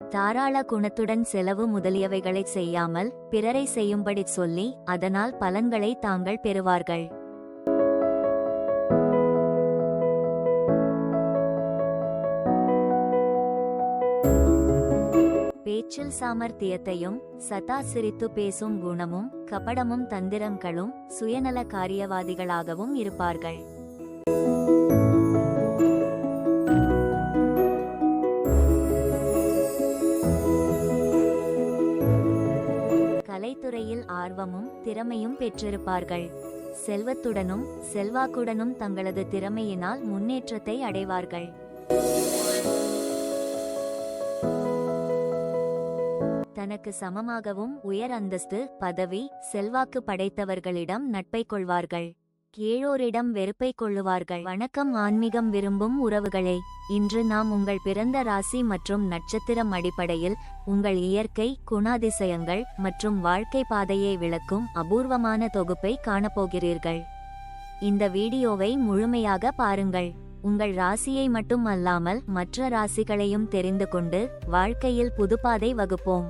தாராள குணத்துடன் செலவு முதலியவைகளை செய்யாமல் பிறரை செய்யும்படி சொல்லி அதனால் பலன்களை தாங்கள் பெறுவார்கள். பேச்சில் சாமர்த்தியத்தையும் சதா சிரித்து பேசும் குணமும் கபடமும் தந்திரங்களும் சுயநல காரியவாதிகளாகவும் இருப்பார்கள். கலைத்துறையில் ஆர்வமும் திறமையும் பெற்றிருப்பார்கள். செல்வத்துடனும் செல்வாக்குடனும் தங்களது திறமையினால் முன்னேற்றத்தை அடைவார்கள். தனக்கு சமமாகவும் உயர் அந்தஸ்து பதவி செல்வாக்கு படைத்தவர்களிடம் நட்பை கொள்வார்கள். கேளோரிடம் வெறுப்பை கொள்ளுவார்கள். வணக்கம் ஆன்மீகம் விரும்பும் உறவுகளே. இன்று நாம் உங்கள் பிறந்த ராசி மற்றும் நட்சத்திரம் அடிப்படையில் உங்கள் இயற்கை குணாதிசயங்கள் மற்றும் வாழ்க்கை பாதையை விளக்கும் அபூர்வமான தொகுப்பை காணப்போகிறீர்கள். இந்த வீடியோவை முழுமையாக பாருங்கள். உங்கள் ராசியை மட்டும் அல்லாமல் மற்ற ராசிகளையும் தெரிந்து கொண்டு வாழ்க்கையில் புதுப்பாதை வகுப்போம்.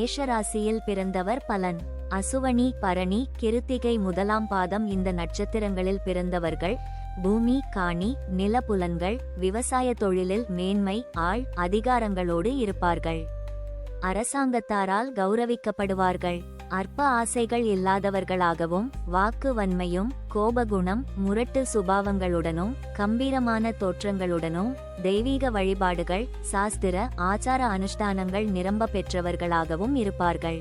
மேஷராசியில் பிறந்தவர் பலன். அசுவனி பரணி கிருத்திகை முதலாம் பாதம் இந்த நட்சத்திரங்களில் பிறந்தவர்கள். பூமி காணி நிலப்புலன்கள் விவசாய தொழிலில் மேன்மை ஆள் அதிகாரங்களோடு இருப்பார்கள். அரசாங்கத்தாரால் கௌரவிக்கப்படுவார்கள். அற்ப ஆசைகள் இல்லாதவர்களாகவும் வாக்கு வன்மையும் கோபகுணம் முரட்டு சுபாவங்களுடனும் கம்பீரமான தோற்றங்களுடனும் தெய்வீக வழிபாடுகள் சாஸ்திர ஆச்சார அனுஷ்டானங்கள் நிரம்ப பெற்றவர்களாகவும் இருப்பார்கள்.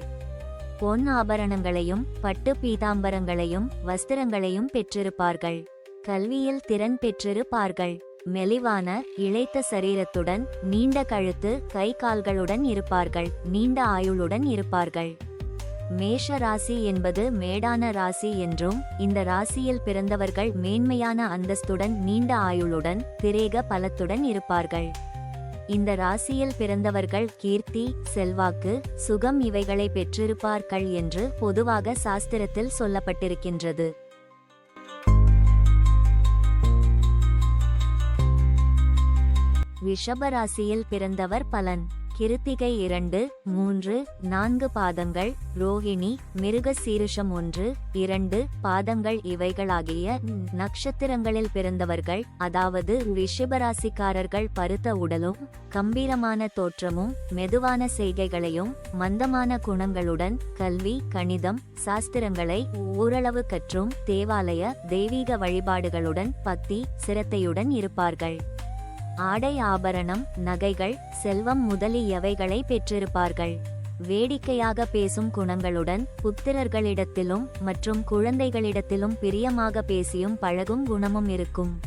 பொன் ஆபரணங்களையும் பட்டு பீதாம்பரங்களையும் வஸ்திரங்களையும் பெற்றிருப்பார்கள். கல்வியில் திறன் பெற்றிருப்பார்கள். மெலிவான இளைத்த சரீரத்துடன் நீண்ட கழுத்து கை கால்களுடன் இருப்பார்கள். நீண்ட ஆயுளுடன் இருப்பார்கள். மேஷ ராசி என்பது மேடான ராசி என்றும் இந்த ராசியில் பிறந்தவர்கள் மேன்மையான அந்தஸ்துடன் நீண்ட ஆயுளுடன் திரேக பலத்துடன் இருப்பார்கள். இந்த ராசியில் பிறந்தவர்கள் கீர்த்தி செல்வாக்கு சுகம் இவைகளை பெற்றிருப்பார்கள் என்று பொதுவாக சாஸ்திரத்தில் சொல்லப்பட்டிருக்கின்றது. விஷபராசியில் பிறந்தவர் பலன். கிருத்திகை இரண்டு மூன்று நான்கு பாதங்கள் ரோகிணி மிருக சீருஷம் ஒன்று இரண்டு பாதங்கள் இவைகளாகிய நட்சத்திரங்களில் பிறந்தவர்கள் அதாவது ரிஷபராசிக்காரர்கள் பருத்த உடலும் கம்பீரமான தோற்றமும் மெதுவான செய்கைகளையும் மந்தமான குணங்களுடன் கல்வி கணிதம் சாஸ்திரங்களை ஓரளவு கற்றும் தேவாலய தெய்வீக வழிபாடுகளுடன் பக்தி சிரத்தையுடன் இருப்பார்கள். ஆடை ஆபரணம் நகைகள் செல்வம் முதலியவைகளை பெற்றிருப்பார்கள். வேடிக்கையாக பேசும் குணங்களுடன் புத்திரர்களிடத்திலும் மற்றும் குழந்தைகளிடத்திலும் பிரியமாக பேசியும் பழகும் குணமும் இருக்கும்.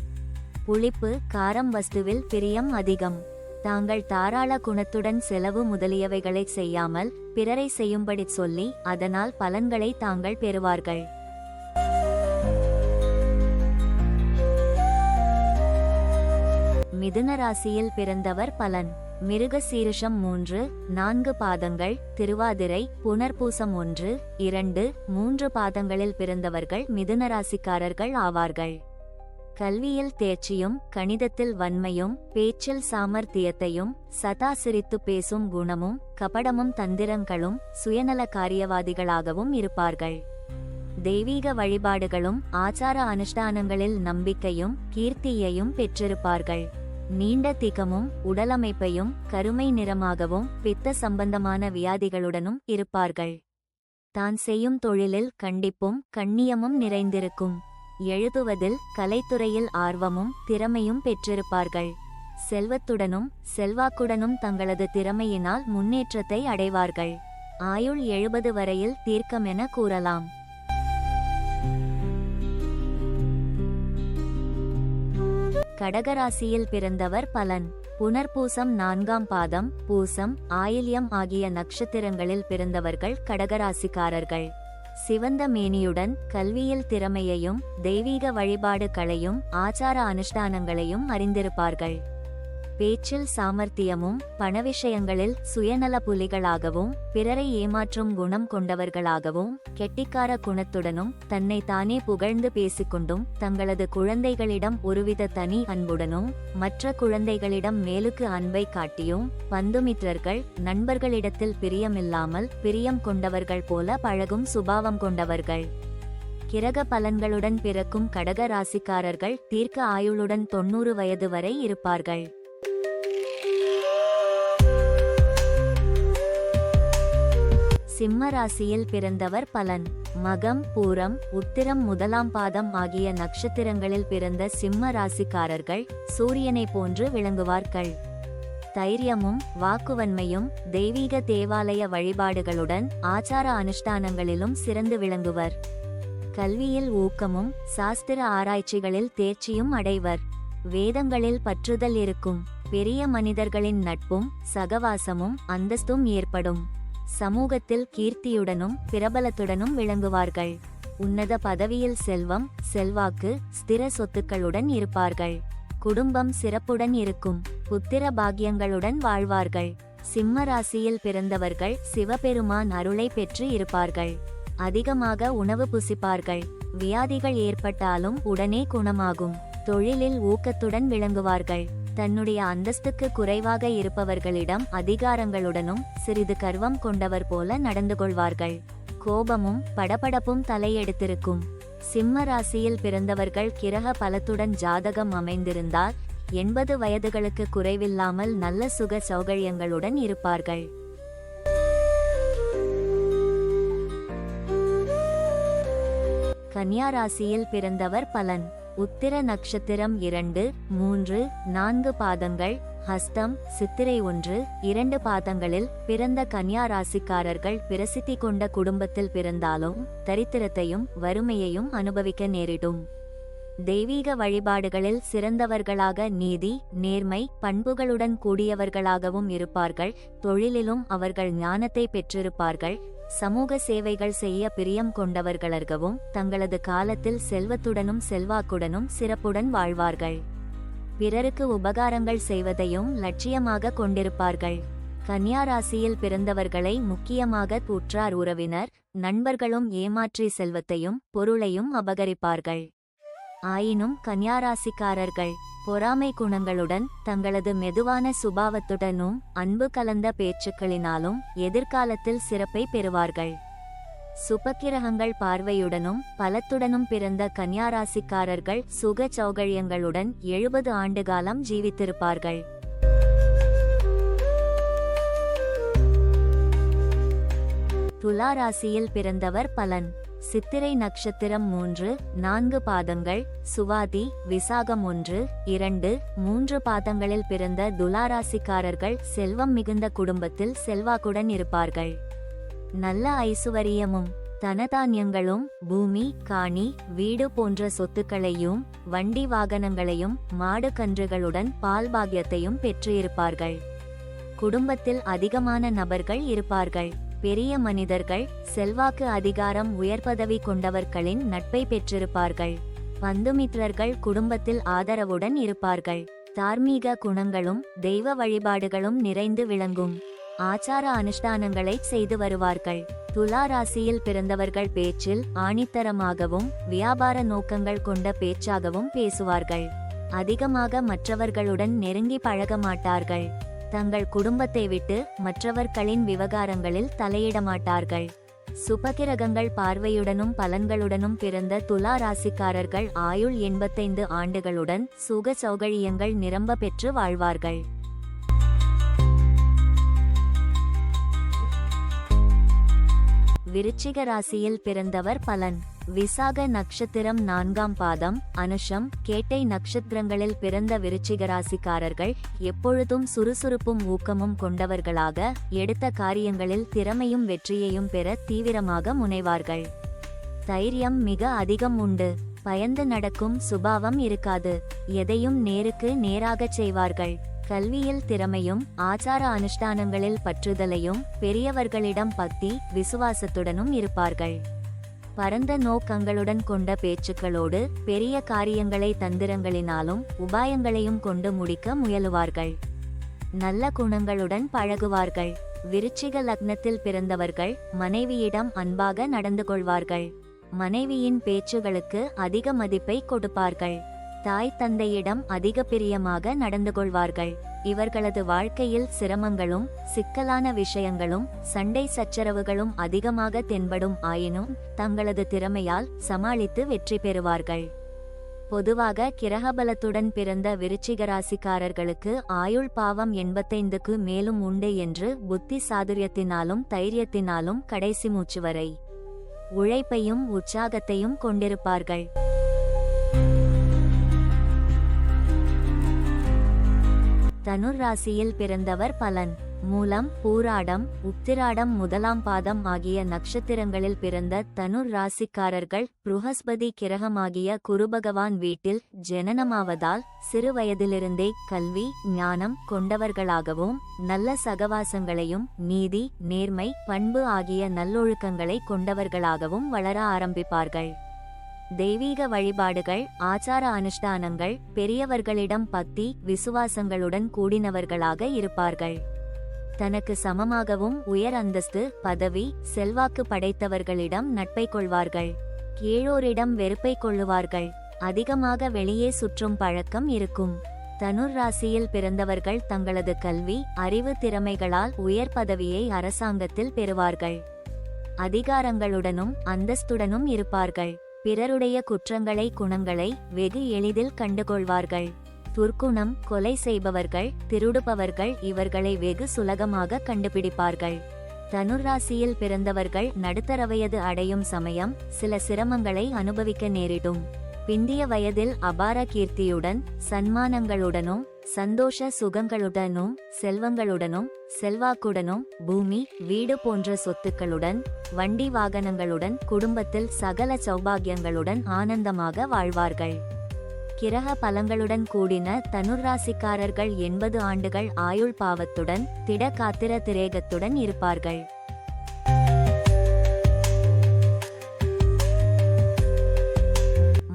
புளிப்பு காரம் வஸ்துவில் பிரியம் அதிகம். தாங்கள் தாராள குணத்துடன் செலவு முதலியவைகளை செய்யாமல் பிறரை செய்யும்படி சொல்லி அதனால் பலன்களை தாங்கள் பெறுவார்கள். மிதுன ராசியில் பிறந்தவர் பலன். மிருக சீருஷம் மூன்று நான்கு பாதங்கள் திருவாதிரை புனர்பூசம் ஒன்று இரண்டு மூன்று பாதங்களில் பிறந்தவர்கள் மிதுன ராசிக்காரர்கள் ஆவார்கள். கல்வியில் தேர்ச்சியும் கணிதத்தில் வன்மையும் பேச்சில் சாமர்த்தியத்தையும் சதா சிரித்து பேசும் குணமும் கபடமும் தந்திரங்களும் சுயநல காரியவாதிகளாகவும் இருப்பார்கள். தெய்வீக வழிபாடுகளும் ஆச்சார அனுஷ்டானங்களில் நம்பிக்கையும் கீர்த்தியையும் பெற்றிருப்பார்கள். நீண்ட திகமும் உடலமைப்பையும் கருமை நிறமாகவும் பித்த சம்பந்தமான வியாதிகளுடனும் இருப்பார்கள். தான் செய்யும் தொழிலில் கண்டிப்பும் கண்ணியமும் நிறைந்திருக்கும். எழுதுவதில் கலைத்துறையில் ஆர்வமும் திறமையும் பெற்றிருப்பார்கள். செல்வத்துடனும் செல்வாக்குடனும் தங்களது திறமையினால் முன்னேற்றத்தை அடைவார்கள். ஆயுள் எழுபது வரையில் தீர்க்கமென கூறலாம். கடகராசியில் பிறந்தவர் பலன். புனர்பூசம் நான்காம் பாதம் பூசம் ஆயில்யம் ஆகிய நட்சத்திரங்களில் பிறந்தவர்கள் கடகராசிக்காரர்கள். சிவந்த மேனியுடன் கல்வியில் திறமையையும் தெய்வீக வழிபாடுகளையும் ஆச்சார அனுஷ்டானங்களையும் அறிந்திருப்பார்கள். பேச்சில் சாமர்த்தியமும் பண விஷயங்களில் சுயநல புலிகளாகவும் பிறரை ஏமாற்றும் குணம் கொண்டவர்களாகவும் கெட்டிக்கார குணத்துடனும் தன்னை தானே புகழ்ந்து பேசிக்கொண்டும் தங்களது குழந்தைகளிடம் ஒருவித தனி அன்புடனும் மற்ற குழந்தைகளிடம் மேலுக்கு அன்பை காட்டியும் பந்துமித்ரர்கள் நண்பர்களிடத்தில் பிரியமில்லாமல் பிரியம் கொண்டவர்கள் போல பழகும் சுபாவம் கொண்டவர்கள். கிரக பலன்களுடன் பிறக்கும் கடக ராசிக்காரர்கள் தீர்க்க ஆயுளுடன் தொண்ணூறு வயது வரை இருப்பார்கள். சிம்ம ராசியில் பிறந்தவர் பலன். மகம் பூரம் உத்திரம் முதலாம் பாதம் ஆகிய நட்சத்திரங்களில் பிறந்த சிம்ம ராசிக்காரர்கள் சூரியனை போன்று விளங்குவார்கள். தைரியமும் வாக்குவன்மையும் தெய்வீக தேவாலய வழிபாடுகளுடன் ஆச்சார அனுஷ்டானங்களிலும் சிறந்து விளங்குவர். கல்வியில் ஊக்கமும் சாஸ்திர ஆராய்ச்சிகளில் தேர்ச்சியும் அடைவர். வேதங்களில் பற்றுதல் இருக்கும். பெரிய மனிதர்களின் நட்பும் சகவாசமும் அந்தஸ்தும் ஏற்படும். சமூகத்தில் கீர்த்தியுடனும் பிரபலத்துடனும் விளங்குவார்கள். உன்னத பதவியில் செல்வம் செல்வாக்கு ஸ்திர சொத்துக்களுடன் இருப்பார்கள். குடும்பம் சிறப்புடன் இருக்கும் புத்திர பாக்கியங்களுடன் வாழ்வார்கள். சிம்ம ராசியில் பிறந்தவர்கள் சிவபெருமான் அருளை பெற்று இருப்பார்கள். அதிகமாக உணவு புசிப்பார்கள். வியாதிகள் ஏற்பட்டாலும் உடனே குணமாகும். தொழிலில் ஊக்கத்துடன் விளங்குவார்கள். தன்னுடைய அந்தஸ்துக்கு குறைவாக இருப்பவர்களிடம் அதிகாரங்களுடனும் சிறிது கர்வம் கொண்டவர் போல நடந்து கொள்வார்கள். கோபமும் படபடப்பும் தலையெடுத்திருக்கும். சிம்ம ராசியில் பிறந்தவர்கள் கிரக பலத்துடன் ஜாதகம் அமைந்திருந்தால் எண்பது வயதுகளுக்கு குறைவில்லாமல் நல்ல சுக சௌகரியங்களுடன் இருப்பார்கள். கன்னியா ராசியில் பிறந்தவர் பலன். உத்திர நட்சத்திரம் இரண்டு மூன்று நான்கு பாதங்கள் ஹஸ்தம் சித்திரை ஒன்று இரண்டு பாதங்களில் பிறந்த கன்னியா ராசிக்காரர்கள் பிரசித்தி கொண்ட குடும்பத்தில் பிறந்தாலும் தரித்திரத்தையும் வறுமையையும் அனுபவிக்க நேரிடும். தெய்வீக வழிபாடுகளில் சிறந்தவர்களாக நீதி நேர்மை பண்புகளுடன் கூடியவர்களாகவும் இருப்பார்கள். தொழிலிலும் அவர்கள் ஞானத்தை பெற்றிருப்பார்கள். சமூக சேவைகள் செய்ய பிரியம் கொண்டவர்களர்கவும் தங்களது காலத்தில் செல்வத்துடனும் செல்வாக்குடனும் சிறப்புடன் வாழ்வார்கள். பிறருக்கு உபகாரங்கள் செய்வதையும் லட்சியமாக கொண்டிருப்பார்கள். கன்னியா ராசியில் பிறந்தவர்களை முக்கியமாக கூற்றார் உறவினர் நண்பர்களும் ஏமாற்றி செல்வத்தையும் பொருளையும் அபகரிப்பார்கள். ஆயினும் கன்யாராசிக்காரர்கள் பொறாமை குணங்களுடன் தங்களது மெதுவான சுபாவத்துடனும் அன்பு கலந்த பேச்சுக்களினாலும் எதிர்காலத்தில் சிறப்பை பெறுவார்கள். சுபக்கிரகங்கள் பார்வையுடனும் பலத்துடனும் பிறந்த கன்னியாராசிக்காரர்கள் சுக சௌகரியங்களுடன் எழுபது ஆண்டுகாலம் ஜீவித்திருப்பார்கள். துலா ராசியில் பிறந்தவர் பலன். சித்திரை நட்சத்திரம் மூன்று நான்கு பாதங்கள் சுவாதி விசாகம் ஒன்று இரண்டு மூன்று பாதங்களில் பிறந்த துலாராசிக்காரர்கள் செல்வம் மிகுந்த குடும்பத்தில் செல்வாக்குடன் இருப்பார்கள். நல்ல ஐசுவரியமும் தனதானியங்களும் பூமி காணி வீடு போன்ற சொத்துக்களையும் வண்டி வாகனங்களையும் மாடு கன்றுகளுடன் பால் பாகியத்தையும் பெற்று இருப்பார்கள் குடும்பத்தில் அதிகமான நபர்கள் இருப்பார்கள். பெரிய மனிதர்கள் செல்வாக்கு அதிகாரம் உயர் பதவி கொண்டவர்களின் நட்பை பெற்றிருப்பார்கள். பந்துமித்ரர்கள் குடும்பத்தில் ஆதரவுடன் இருப்பார்கள். தார்மீக குணங்களும் தெய்வ வழிபாடுகளும் நிறைந்து விளங்கும். ஆச்சார அனுஷ்டானங்களை செய்து வருவார்கள். துலா ராசியில் பிறந்தவர்கள் பேச்சில் ஆணித்தரமாகவும் வியாபார நோக்கங்கள் கொண்ட பேச்சாகவும் பேசுவார்கள். அதிகமாக மற்றவர்களுடன் நெருங்கி பழக மாட்டார்கள் தங்கள் குடும்பத்தை விட்டு மற்றவர்களின் விவகாரங்களில் தலையிட மாட்டார்கள் சுபகிரகங்கள் பார்வையுடனும் பலன்களுடனும் பிறந்த துலா ராசிக்காரர்கள் ஆயுள் எண்பத்தைந்து ஆண்டுகளுடன் சுக சௌகரியங்கள் நிரம்ப பெற்று வாழ்வார்கள். விருச்சிக ராசியில் பிறந்தவர் பலன். விசாக நட்சத்திரம் நான்காம் பாதம் அனுஷம் கேட்டை நட்சத்திரங்களில் பிறந்த விருச்சிகராசிக்காரர்கள் எப்பொழுதும் சுறுசுறுப்பும் ஊக்கமும் கொண்டவர்களாக எடுத்த காரியங்களில் திறமையும் வெற்றியையும் பெற தீவிரமாக முனைவார்கள். தைரியம் மிக அதிகம் உண்டு. பயந்து நடக்கும் சுபாவம் இருக்காது. எதையும் நேருக்கு நேராகச் செய்வார்கள். கல்வியில் திறமையும் ஆச்சார அனுஷ்டானங்களில் பற்றுதலையும் பெரியவர்களிடம் பக்தி விசுவாசத்துடனும் இருப்பார்கள். பரந்த நோக்கங்களுடன் கொண்ட பேச்சுக்களோடு பெரிய காரியங்களை தந்திரங்களினாலும் உபாயங்களையும் கொண்டு முடிக்க முயலுவார்கள். நல்ல குணங்களுடன் பழகுவார்கள். விருச்சிக லக்னத்தில் பிறந்தவர்கள் மனைவியிடம் அன்பாக நடந்து கொள்வார்கள். மனைவியின் பேச்சுகளுக்கு அதிக மதிப்பை கொடுப்பார்கள். தாய் தந்தையிடம் அதிக பிரியமாக நடந்து கொள்வார்கள். இவர்களது வாழ்க்கையில் சிரமங்களும் சிக்கலான விஷயங்களும் சண்டை சச்சரவுகளும் அதிகமாக தென்படும் ஆயினும் தங்களது திறமையால் சமாளித்து வெற்றி பெறுவார்கள். பொதுவாக கிரகபலத்துடன் பிறந்த விருச்சிக ராசிக்காரர்களுக்கு ஆயுள் பாவம் எண்பத்தைந்துக்கு மேலும் உண்டு என்று புத்தி சாதுரியத்தினாலும் தைரியத்தினாலும் கடைசி மூச்சு வரை உழைப்பையும் உற்சாகத்தையும் கொண்டிருப்பார்கள். தனுர் ராசியில் பிறந்தவர் பலன். மூலம் பூராடம் உத்திராடம் முதலாம் பாதம் ஆகிய நட்சத்திரங்களில் பிறந்த தனுர் ராசிக்காரர்கள் ப்ருஹஸ்பதி கிரகமாகிய குருபகவான் வீட்டில் ஜனனமாவதால் சிறுவயதிலிருந்தே கல்வி ஞானம் கொண்டவர்களாகவும் நல்ல சகவாசங்களையும் நீதி நேர்மை பண்பு ஆகிய நல்லொழுக்கங்களை கொண்டவர்களாகவும் வளர ஆரம்பிப்பார்கள். தெய்வீக வழிபாடுகள் ஆச்சார அனுஷ்டானங்கள் பெரியவர்களிடம் பக்தி விசுவாசங்களுடன் கூடினவர்களாக இருப்பார்கள். தனக்கு சமமாகவும் உயர் அந்தஸ்து பதவி செல்வாக்கு படைத்தவர்களிடம் நட்பை கொள்வார்கள். கீழோரிடம் வெறுப்பை கொள்ளுவார்கள். அதிகமாக வெளியே சுற்றும் பழக்கம் இருக்கும். தனுர் ராசியில் பிறந்தவர்கள் தங்களது கல்வி அறிவு திறமைகளால் உயர் பதவியை அரசாங்கத்தில் பெறுவார்கள். அதிகாரங்களுடனும் அந்தஸ்துடனும் இருப்பார்கள். பிறருடைய குற்றங்களை குணங்களை வெகு எளிதில் கண்டுகொள்வார்கள். துர்க்குணம் கொலை செய்பவர்கள் திருடுபவர்கள் இவர்களை வெகு சுலகமாக கண்டுபிடிப்பார்கள். தனுராசியில் பிறந்தவர்கள் நடுத்தர வயது அடையும் சமயம் சில சிரமங்களை அனுபவிக்க நேரிடும். பிந்திய வயதில் அபார கீர்த்தியுடன் சன்மானங்களுடனும் சந்தோஷ சுகங்களுடனும் செல்வங்களுடனும் செல்வாக்குடனும் பூமி வீடு போன்ற சொத்துக்களுடன் வண்டி வாகனங்களுடன் குடும்பத்தில் சகல சௌபாகியங்களுடன் ஆனந்தமாக வாழ்வார்கள். கிரக பலங்களுடன் கூடின தனுராசிக்காரர்கள் எண்பது ஆண்டுகள் ஆயுள் பாவத்துடன் திட காத்திர திரேகத்துடன் இருப்பார்கள்.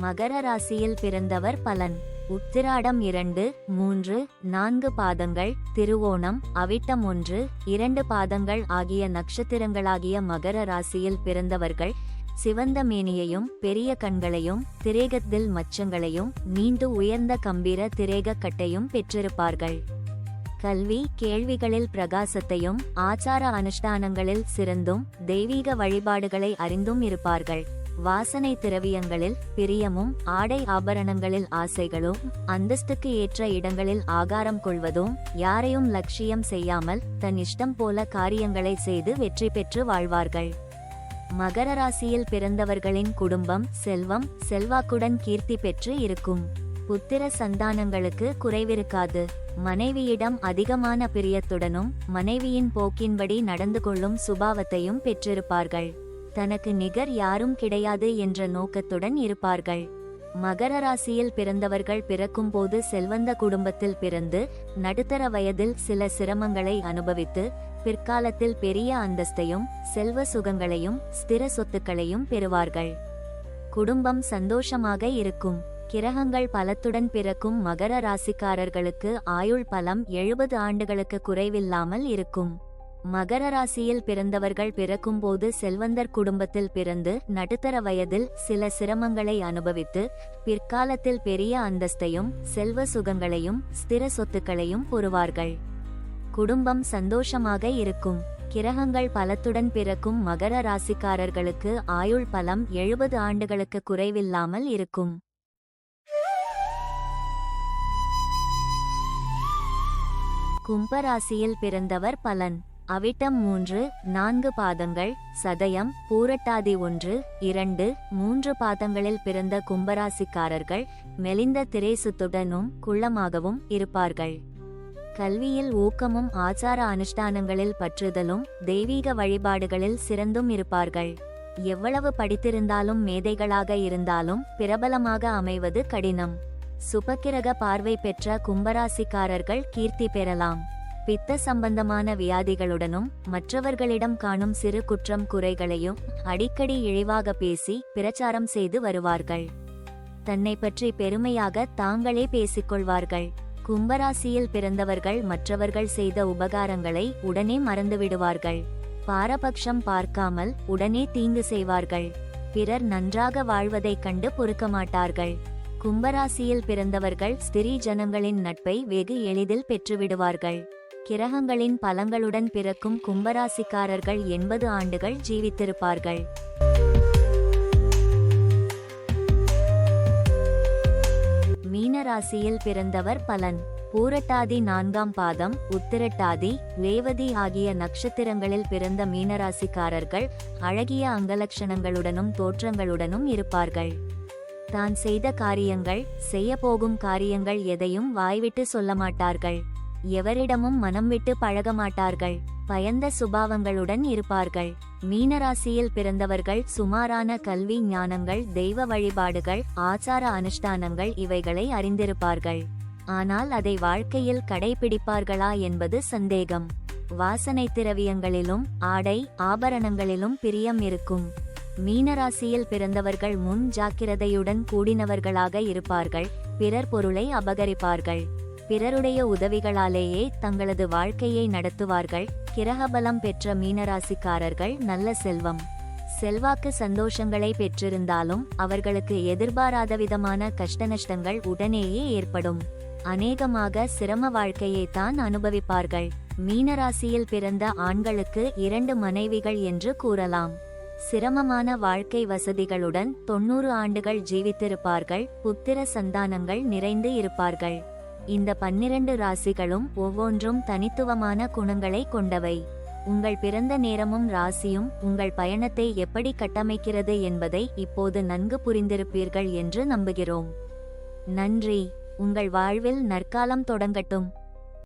மகர ராசியில் பிறந்தவர் பலன். உத்திராடம் இரண்டு மூன்று நான்கு பாதங்கள் திருவோணம் அவிட்டம் ஒன்று இரண்டு பாதங்கள் ஆகிய நட்சத்திரங்களாகிய மகர ராசியில் பிறந்தவர்கள் சிவந்த மேனியையும் பெரிய கண்களையும் திரேகத்தில் மச்சங்களையும் நீண்டு உயர்ந்த கம்பீர திரேக கட்டையும் பெற்றிருப்பார்கள். கல்வி கேள்விகளில் பிரகாசத்தையும் ஆச்சார அனுஷ்டானங்களில் சிறந்தும் தெய்வீக வழிபாடுகளை அறிந்தும் இருப்பார்கள். வாசனை திரவியங்களில் பிரியமும் ஆடை ஆபரணங்களில் ஆசைகளும் அந்தஸ்துக்கு ஏற்ற இடங்களில் ஆகாரம் கொள்வதும் யாரையும் லட்சியம் செய்யாமல் தன் இஷ்டம் போல காரியங்களை செய்து வெற்றி பெற்று வாழ்வார்கள். மகர ராசியில் பிறந்தவர்களின் குடும்பம் செல்வம் செல்வாக்குடன் கீர்த்தி பெற்று இருக்கும். புத்திர சந்தானங்களுக்கு குறைவிருக்காது. மனைவியிடம் அதிகமான பிரியத்துடனும் மனைவியின் போக்கின்படி நடந்து கொள்ளும் சுபாவத்தையும் பெற்றிருப்பார்கள். தனக்கு நிகர் யாரும் கிடையாது என்ற நோக்கத்துடன் இருப்பார்கள். மகர ராசியில் பிறந்தவர்கள் பிறக்கும்போது செல்வந்த குடும்பத்தில் பிறந்து நடுத்தர வயதில் சில சிரமங்களை அனுபவித்து பிற்காலத்தில் பெரிய அந்தஸ்தையும் செல்வ சுகங்களையும் ஸ்திர சொத்துக்களையும் பெறுவார்கள். குடும்பம் சந்தோஷமாக இருக்கும். கிரகங்கள் பலத்துடன் பிறக்கும் மகர ராசிக்காரர்களுக்கு ஆயுள் பலம் எழுபது ஆண்டுகளுக்கு குறைவில்லாமல் இருக்கும். மகர ராசியில் பிறந்தவர்கள் பிறக்கும்போது செல்வந்தர் குடும்பத்தில் பிறந்து நடுத்தர வயதில் சில சிரமங்களை அனுபவித்து பிற்காலத்தில் பெரிய அந்தஸ்தையும் செல்வ சுகங்களையும் ஸ்திர சொத்துக்களையும் பெறுவார்கள். குடும்பம் சந்தோஷமாக இருக்கும். கிரகங்கள் பலத்துடன் பிறக்கும் மகர ராசிக்காரர்களுக்கு ஆயுள் பலம் எழுபது ஆண்டுகளுக்கு குறைவில்லாமல் இருக்கும். கும்பராசியில் பிறந்தவர் பலன். அவிட்டம் மூன்று நான்கு பாதங்கள் சதயம் பூரட்டாதி ஒன்று இரண்டு மூன்று பாதங்களில் பிறந்த கும்பராசிக்காரர்கள் மெலிந்த திரைசுத்துடனும் குள்ளமாகவும் இருப்பார்கள். கல்வியில் ஊக்கமும் ஆச்சார அனுஷ்டானங்களில் பற்றுதலும் தெய்வீக வழிபாடுகளில் சிறந்தும் இருப்பார்கள். எவ்வளவு படித்திருந்தாலும் மேதைகளாக இருந்தாலும் பிரபலமாக அமைவது கடினம். சுபக்கிரக பார்வை பெற்ற கும்பராசிக்காரர்கள் கீர்த்தி பெறலாம். பித்த சம்பந்தமான வியாதிகளுடனும் மற்றவர்களிடம் காணும் சிறு குற்றம் குறைகளையும் அடிக்கடி இழிவாக பேசி பிரச்சாரம் செய்து வருவார்கள். தன்னை பற்றி பெருமையாக தாங்களே பேசிக்கொள்வார்கள். கும்பராசியில் பிறந்தவர்கள் மற்றவர்கள் செய்த உபகாரங்களை உடனே மறந்துவிடுவார்கள். பாரபட்சம் பார்க்காமல் உடனே தீங்கு செய்வார்கள். பிறர் நன்றாக வாழ்வதைக் கண்டு பொறுக்க மாட்டார்கள் கும்பராசியில் பிறந்தவர்கள் ஸ்திரீ ஜனங்களின் நட்பை வெகு எளிதில் பெற்றுவிடுவார்கள். கிரகங்களின் பலங்களுடன் பிறக்கும் கும்பராசிக்காரர்கள் எண்பது ஆண்டுகள் ஜீவித்திருப்பார்கள். மீனராசியில் பிறந்தவர் பலன். பூரட்டாதி நான்காம் பாதம் உத்திரட்டாதி ரேவதி ஆகிய நட்சத்திரங்களில் பிறந்த மீனராசிக்காரர்கள் அழகிய அங்கலட்சணங்களுடனும் தோற்றங்களுடனும் இருப்பார்கள். தான் செய்த காரியங்கள் செய்யப்போகும் காரியங்கள் எதையும் வாய்விட்டு சொல்ல மாட்டார்கள் எவரிடமும் மனம் விட்டு பழக மாட்டார்கள் பயந்த சுபாவங்களுடன் இருப்பார்கள். மீனராசியில் பிறந்தவர்கள் சுமாரான கல்வி ஞானங்கள் தெய்வ வழிபாடுகள் ஆச்சார அனுஷ்டானங்கள் இவைகளை அறிந்திருப்பார்கள். ஆனால் அதை வாழ்க்கையில் கடைபிடிப்பார்களா என்பது சந்தேகம். வாசனை திரவியங்களிலும் ஆடை ஆபரணங்களிலும் பிரியம் இருக்கும். மீனராசியில் பிறந்தவர்கள் முன் ஜாக்கிரதையுடன் கூடினவர்களாக இருப்பார்கள் பிறர் பொருளை அபகரிப்பார்கள். பிறருடைய உதவிகளாலேயே தங்களது வாழ்க்கையை நடத்துவார்கள். கிரகபலம் பெற்ற மீனராசிக்காரர்கள் நல்ல செல்வம். செல்வாக்கு சந்தோஷங்களை பெற்றிருந்தாலும் அவர்களுக்கு எதிர்பாராத விதமான கஷ்டநஷ்டங்கள் உடனேயே ஏற்படும். அநேகமாக சிரம வாழ்க்கையை தான் அனுபவிப்பார்கள். மீனராசியில் பிறந்த ஆண்களுக்கு இரண்டு மனைவிகள் என்று கூறலாம். சிரமமான வாழ்க்கை வசதிகளுடன் தொன்னூறு ஆண்டுகள் ஜீவித்திருப்பார்கள். புத்திர சந்தானங்கள் நிறைந்து இருப்பார்கள். இந்த பன்னிரண்டு ராசிகளும் ஒவ்வொன்றும் தனித்துவமான குணங்களை கொண்டவை. உங்கள் பிறந்த நேரமும் ராசியும் உங்கள் பயணத்தை எப்படி கட்டமைக்கிறது என்பதை இப்போது நன்கு புரிந்திருப்பீர்கள் என்று நம்புகிறோம். நன்றி. உங்கள் வாழ்வில் நற்காலம் தொடங்கட்டும்.